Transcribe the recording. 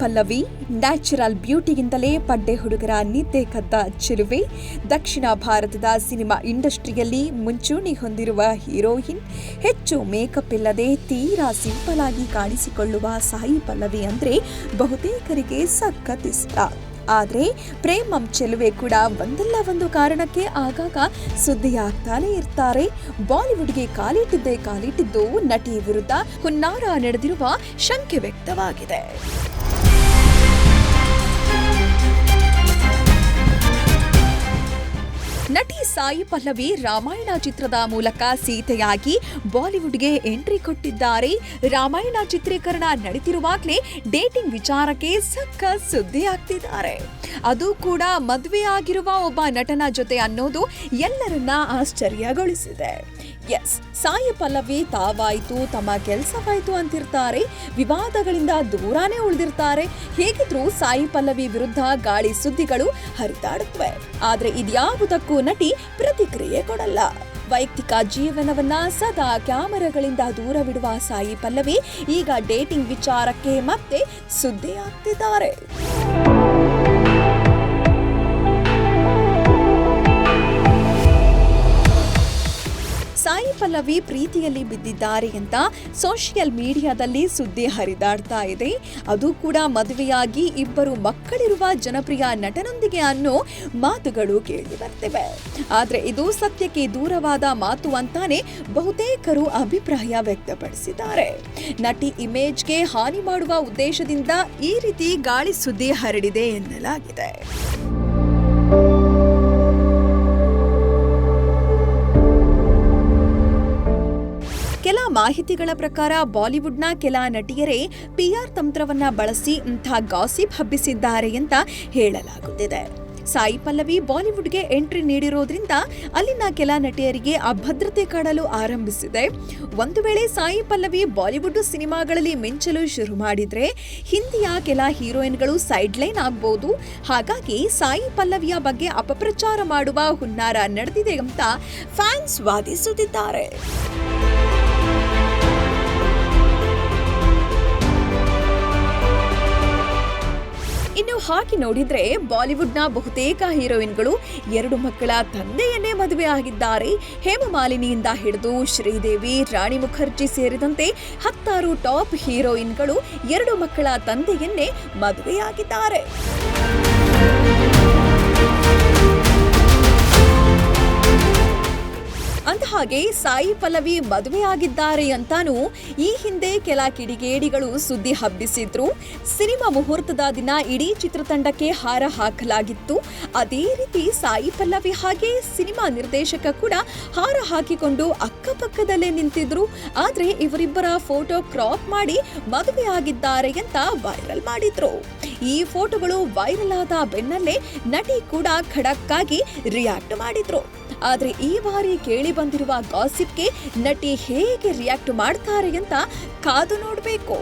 Pallavi, natural ಬ್ಯೂಟಿಗಿಂತಲೇ ಪಡ್ಡೆ ಹುಡುಗರ ನಿದ್ದೆ ಕದ್ದ ಚಿರುವೆ ದಕ್ಷಿಣ ಭಾರತದ ಸಿನಿಮಾ ಇಂಡಸ್ಟ್ರಿಯಲ್ಲಿ ಮುಂಚೂಣಿ ಹೊಂದಿರುವ ಹೀರೋಯಿನ್, ಹೆಚ್ಚು ಮೇಕಪ್ ಇಲ್ಲದೆ ತೀರಾ ಸಿಂಪಲ್ ಆಗಿ ಕಾಣಿಸಿಕೊಳ್ಳುವ ಸಾಯಿ ಪಲ್ಲವಿ ಅಂದರೆ ಬಹುತೇಕರಿಗೆ ಸಖತ್ ಇಷ್ಟ. ಆದ್ರೆ ಪ್ರೇಮಂ ಚೆಲುವೆ ಕೂಡ ಒಂದಲ್ಲ ಒಂದು ಕಾರಣಕ್ಕೆ ಆಗಾಗ ಸುದ್ದಿಯಾಗ್ತಾನೆ ಇರ್ತಾರೆ. ಬಾಲಿವುಡ್ಗೆ ಕಾಲಿಟ್ಟಿದ್ದೇ ಕಾಲಿಟ್ಟಿದ್ದು ನಟಿ ವಿರುದ್ಧ ಹುನ್ನಾರ ನಡೆದಿರುವ ಶಂಕೆ ವ್ಯಕ್ತವಾಗಿದೆ. ನಟಿ ಸಾಯಿ ಪಲ್ಲವಿ ರಾಮಾಯಣ ಚಿತ್ರದ ಮೂಲಕ ಸೀತೆಯಾಗಿ ಬಾಲಿವುಡ್ಗೆ ಎಂಟ್ರಿ ಕೊಟ್ಟಿದ್ದಾರೆ. ರಾಮಾಯಣ ಚಿತ್ರೀಕರಣ ನಡೀತಿರುವಾಗಲೇ ಡೇಟಿಂಗ್ ವಿಚಾರಕ್ಕೆ ಸಕ್ಕ ಸುದ್ದಿ ಆಗ್ತಿದ್ದಾರೆ. ಅದು ಕೂಡ ಮದುವೆ ಆಗಿರುವ ಒಬ್ಬ ನಟನ ಜೊತೆ ಅನ್ನೋದು ಎಲ್ಲರನ್ನ ಆಶ್ಚರ್ಯಗೊಳಿಸಿದೆ. ಎಸ್ ಸಾಯಿ ಪಲ್ಲವಿ ತಾವಾಯ್ತು, ತಮ್ಮ ಕೆಲಸವಾಯ್ತು ಅಂತಿರ್ತಾರೆ. ವಿವಾದಗಳಿಂದ ದೂರಾನೇ ಉಳಿದಿರ್ತಾರೆ. ಹೇಗಿದ್ರೂ ಸಾಯಿ ಪಲ್ಲವಿ ವಿರುದ್ಧ ಗಾಳಿ ಸುದ್ದಿಗಳು ಹರಿದಾಡುತ್ತವೆ. ಆದ್ರೆ ಇದ್ಯಾವುದಕ್ಕೂ ನಟಿ ಪ್ರತಿಕ್ರಿಯೆ ಕೊಡಲ್ಲ. ವೈಯಕ್ತಿಕ ಜೀವನವನ್ನ ಸದಾ ಕ್ಯಾಮರಾಗಳಿಂದ ದೂರವಿಡುವ ಸಾಯಿ ಪಲ್ಲವಿ ಈಗ ಡೇಟಿಂಗ್ ವಿಚಾರಕ್ಕೆ ಮತ್ತೆ ಸುದ್ದಿ ಆಗ್ತಿದ್ದಾರೆ ಪಲ್ಲವಿ ಪ್ರೀತಿಯಲ್ಲಿ ಬಿದ್ದಿದ್ದಾರೆ ಅಂತ ಸೋಷಿಯಲ್ ಮೀಡಿಯಾದಲ್ಲಿ ಸುದ್ದಿ ಹರಿದಾಡ್ತಾ ಇದೆ. ಅದು ಕೂಡ ಮದುವೆಯಾಗಿ ಇಬ್ಬರು ಮಕ್ಕಳಿರುವ ಜನಪ್ರಿಯ ನಟನೊಂದಿಗೆ ಅನ್ನೋ ಮಾತುಗಳು ಕೇಳಿ ಬರ್ತಿವೆ. ಆದ್ರೆ ಇದು ಸತ್ಯಕ್ಕೆ ದೂರವಾದ ಮಾತು ಅಂತಾನೆ ಬಹುತೇಕರು ಅಭಿಪ್ರಾಯ ವ್ಯಕ್ತಪಡಿಸಿದ್ದಾರೆ. ನಟಿ ಇಮೇಜ್ಗೆ ಹಾನಿ ಮಾಡುವ ಉದ್ದೇಶದಿಂದ ಈ ರೀತಿ ಗಾಳಿ ಸುದ್ದಿ ಹರಡಿದೆ ಎನ್ನಲಾಗಿದೆ. ಮಾಹಿತಿಗಳ ಪ್ರಕಾರ ಬಾಲಿವುಡ್ನ ಕೆಲ ನಟಿಯರೇ ಪಿಆರ್ ತಂತ್ರವನ್ನ ಬಳಸಿ ಇಂಥ ಗಾಸಿಪ್ ಹಬ್ಬಿಸಿದ್ದಾರೆ ಅಂತ ಹೇಳಲಾಗುತ್ತಿದೆ. ಸಾಯಿ ಪಲ್ಲವಿ ಬಾಲಿವುಡ್ಗೆ ಎಂಟ್ರಿ ನೀಡಿರೋದ್ರಿಂದ ಅಲ್ಲಿನ ಕೆಲ ನಟಿಯರಿಗೆ ಅಭದ್ರತೆ ಕಾಡಲು ಆರಂಭಿಸಿದೆ. ಒಂದು ವೇಳೆ ಸಾಯಿ ಪಲ್ಲವಿ ಬಾಲಿವುಡ್ ಸಿನಿಮಾಗಳಲ್ಲಿ ಮಿಂಚಲು ಶುರು ಮಾಡಿದ್ರೆ ಹಿಂದಿಯ ಕೆಲ ಹೀರೋಯಿನ್ಗಳು ಸೈಡ್ ಲೈನ್ ಆಗ್ಬೋದು. ಹಾಗಾಗಿ ಸಾಯಿ ಪಲ್ಲವಿಯ ಬಗ್ಗೆ ಅಪಪ್ರಚಾರ ಮಾಡುವ ಹುನ್ನಾರ ನಡೆದಿದೆ ಅಂತ ಫ್ಯಾನ್ಸ್ ವಾದಿಸುತ್ತಿದ್ದಾರೆ. ಇನ್ನು ಹಾಕಿ ನೋಡಿದ್ರೆ ಬಾಲಿವುಡ್ನ ಬಹುತೇಕ ಹೀರೋಯಿನ್ಗಳು ಎರಡು ಮಕ್ಕಳ ತಂದೆಯನ್ನೇ ಮದುವೆ ಆಗಿದ್ದಾರೆ. ಹೇಮಮಾಲಿನಿಯಿಂದ ಹಿಡಿದು ಶ್ರೀದೇವಿ, ರಾಣಿ ಮುಖರ್ಜಿ ಸೇರಿದಂತೆ ಹತ್ತಾರು ಟಾಪ್ ಹೀರೋಯಿನ್ಗಳು ಎರಡು ಮಕ್ಕಳ ತಂದೆಯನ್ನೇ ಮದುವೆಯಾಗಿದ್ದಾರೆ. ಅಂದಹಾಗೆ ಸಾಯಿ ಪಲ್ಲವಿ ಮದುವೆಯಾಗಿದ್ದಾರೆ ಅಂತಾನೂ ಈ ಹಿಂದೆ ಕೆಲ ಕಿಡಿಗೇಡಿಗಳು ಸುದ್ದಿ ಹಬ್ಬಿಸಿದ್ರು. ಸಿನಿಮಾ ಮುಹೂರ್ತದ ದಿನ ಇಡೀ ಚಿತ್ರತಂಡಕ್ಕೆ ಹಾರ ಹಾಕಲಾಗಿತ್ತು. ಅದೇ ರೀತಿ ಸಾಯಿ ಪಲ್ಲವಿ ಹಾಗೆ ಸಿನಿಮಾ ನಿರ್ದೇಶಕ ಕೂಡ ಹಾರ ಹಾಕಿಕೊಂಡು ಅಕ್ಕಪಕ್ಕದಲ್ಲೇ ನಿಂತಿದ್ರು. ಆದ್ರೆ ಇವರಿಬ್ಬರ ಫೋಟೋ ಕ್ರಾಪ್ ಮಾಡಿ ಮದುವೆಯಾಗಿದ್ದಾರೆ ಅಂತ ವೈರಲ್ ಮಾಡಿದ್ರು. ಈ ಫೋಟೋಗಳು ವೈರಲ್ ಆದ ಬೆನ್ನಲ್ಲೇ ನಟಿ ಕೂಡ ಖಡಕ್ಕಾಗಿ ರಿಯಾಕ್ಟ್ ಮಾಡಿದ್ರು. ಆದರೆ ಈ ಬಾರಿ ಕೇಳಿ ಬಂದಿರುವ ಗಾಸಿಪ್ಗೆ ನಟಿ ಹೇಗೆ ರಿಯಾಕ್ಟ್ ಮಾಡ್ತಾರೆ ಅಂತ ಕಾದು ನೋಡಬೇಕು.